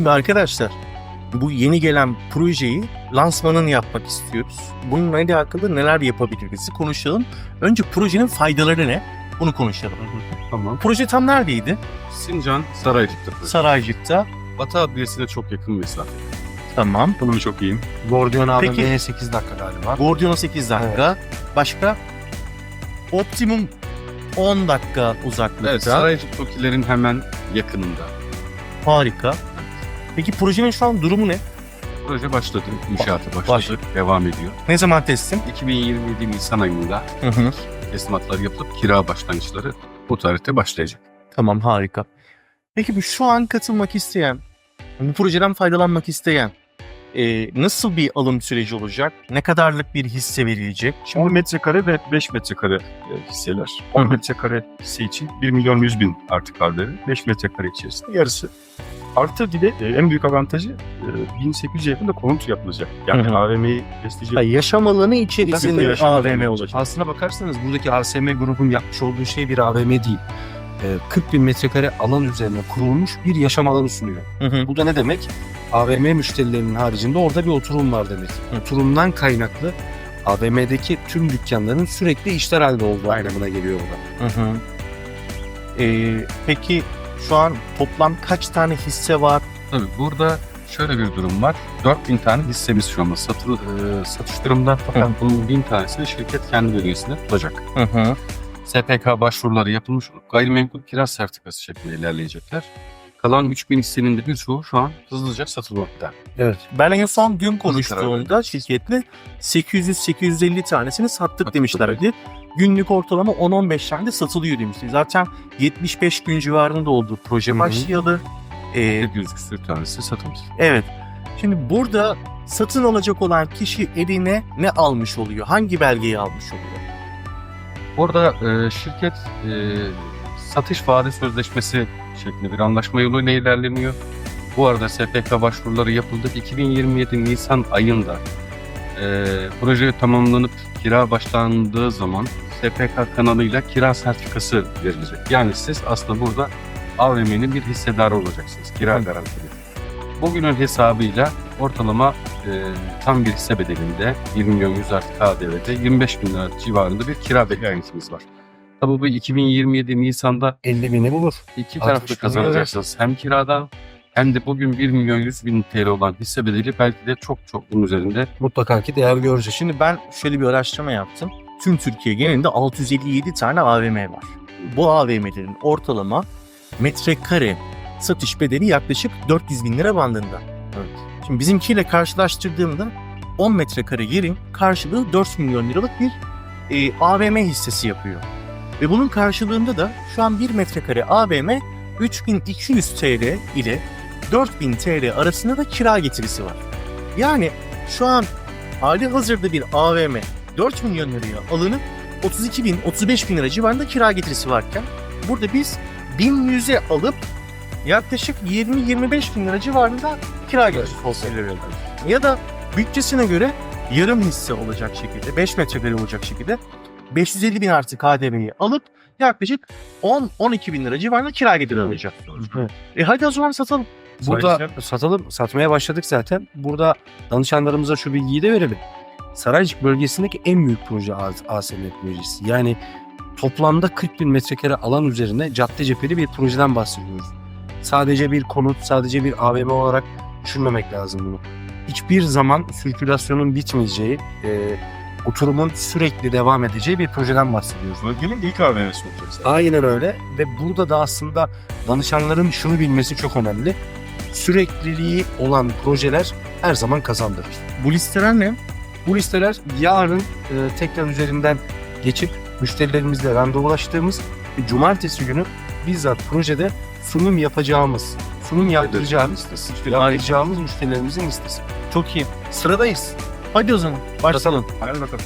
Şimdi arkadaşlar bu yeni gelen projeyi lansmanını yapmak istiyoruz. Bununla alakalı neler yapabiliriz konuşalım. Önce projenin faydaları ne? Bunu konuşalım. Tamam. Proje tam neredeydi? Sincan Saraycık'ta. Saraycık'ta. Batı Adliyesi'ne çok yakın mesafe. Tamam. Bunu çok iyiyim. Gordiyon Peki. AVM'ye 8 dakika galiba. Gordion'a 8 dakika. Başka? Optimum 10 dakika uzaklıkta. Evet, Saraycık Tokilerin hemen yakınında. Harika. Peki projenin şu an durumu ne? Proje başladı, inşaatı başladı, Başladı. devam ediyor. Ne zaman teslim? 2027 Nisan ayında Hı hı. teslimatlar yapılıp kira başlangıçları bu tarihte başlayacak. Tamam harika. Peki bu şu an katılmak isteyen, bu projeden faydalanmak isteyen e, nasıl bir alım süreci olacak? Ne kadarlık bir hisse verilecek? 10 metrekare ve 5 metrekare e, hisseler. 10 metrekare hisse için 1 milyon 100 bin artı KDV. 5 metrekare içerisinde yarısı. Artı bir de e, en büyük avantajı e, 1800 yakında konut yapılacak. Yani Hı hı. AVM'yi besleyecek. Ha, yaşam alanı içerisinde Tabii, tabii. AVM olacak. Aslına bakarsanız buradaki ASM grubun yapmış olduğu şey bir AVM değil. Ee, 40 bin metrekare alan üzerine kurulmuş bir yaşam alanı sunuyor. Hı hı. Bu da ne demek? AVM müşterilerinin haricinde orada bir oturum var demek. Oturumdan kaynaklı AVM'deki tüm dükkanların sürekli işler halinde olduğu anlamına geliyor bu da. Hı hı. E, peki şu an toplam kaç tane hisse var? Tabii burada şöyle bir durum var. 4000 tane hissemiz şu anda satıl, e, satış durumda fakat bunun 1000 tanesini şirket kendi bölgesinde tutacak. Hı hı. SPK başvuruları yapılmış olup gayrimenkul kira sertifikası şeklinde ilerleyecekler. Kalan 3000 hissenin de birçoğu şu an hızlıca satılmakta. Evet. Ben en son dün konuştuğumda şirketle 800-850 tanesini sattık Sattık, demişlerdi. Günlük ortalama 10-15 tane de satılıyor demişti. Zaten 75 gün civarında oldu proje başlayalı. Ee, 700 küsür tanesi satılmış. evet. Şimdi burada satın alacak olan kişi eline ne almış oluyor? Hangi belgeyi almış oluyor? Orada e, şirket e, satış vade sözleşmesi şeklinde bir anlaşma yoluyla ilerleniyor. Bu arada SPK başvuruları yapıldı. 2027 Nisan ayında e, proje tamamlanıp kira başlandığı zaman SPK kanalıyla kira sertifikası verilecek. Yani siz aslında burada AVM'nin bir hissedarı olacaksınız. Kira garantili. Bugünün hesabıyla ortalama e, tam bir hisse bedelinde 1 milyon 100 artı KDV'de 25 bin lira civarında bir kira beklentimiz var. Tabii bu 2027 Nisan'da 50 bini bulur. iki 60 tarafta kazanacaksınız. Hem kiradan hem de bugün 1 milyon 100 bin TL olan hisse bedeli belki de çok çok bunun üzerinde. Mutlaka ki değer görecek. Şimdi ben şöyle bir araştırma yaptım. Tüm Türkiye genelinde 657 tane AVM var. Bu AVM'lerin ortalama metrekare satış bedeli yaklaşık 400 bin lira bandında. Evet. Şimdi bizimkiyle karşılaştırdığımda 10 metrekare yerin karşılığı 4 milyon liralık bir e, AVM hissesi yapıyor. Ve bunun karşılığında da şu an 1 metrekare AVM 3200 TL ile 4000 TL arasında da kira getirisi var. Yani şu an hali hazırda bir AVM 4 milyon liraya alınıp 32 bin, 35 bin lira civarında kira getirisi varken burada biz 1100'e alıp yaklaşık 20-25 bin lira civarında kira getirisi olsa ya da bütçesine göre yarım hisse olacak şekilde 5 metrekare olacak şekilde 550 bin artı KDV'yi alıp yaklaşık 10-12 bin lira civarında kira getiri olacak. E hadi o zaman satalım. Burada Saraycık- satalım, satmaya başladık zaten. Burada danışanlarımıza şu bilgiyi de verelim. Saraycık bölgesindeki en büyük proje ASM projesi. Yani toplamda 40 bin metrekare alan üzerine cadde cepheli bir projeden bahsediyoruz. Sadece bir konut, sadece bir AVM olarak düşünmemek lazım bunu. Hiçbir zaman sirkülasyonun bitmeyeceği, e, oturumun sürekli devam edeceği bir projeden bahsediyoruz. Bölgenin ilk AVM'si olacak zaten. Aynen öyle ve burada da aslında danışanların şunu bilmesi çok önemli. Sürekliliği olan projeler her zaman kazandırır. Bu listeler ne? Bu listeler yarın e, tekrar üzerinden geçip müşterilerimizle randevulaştığımız ve cumartesi günü bizzat projede sunum yapacağımız, sunum yaptıracağımız, yaptıracağımız müşterilerimizin listesi. Çok iyi. Sıradayız. Hadi o zaman. Başlayalım. Hayal bakalım.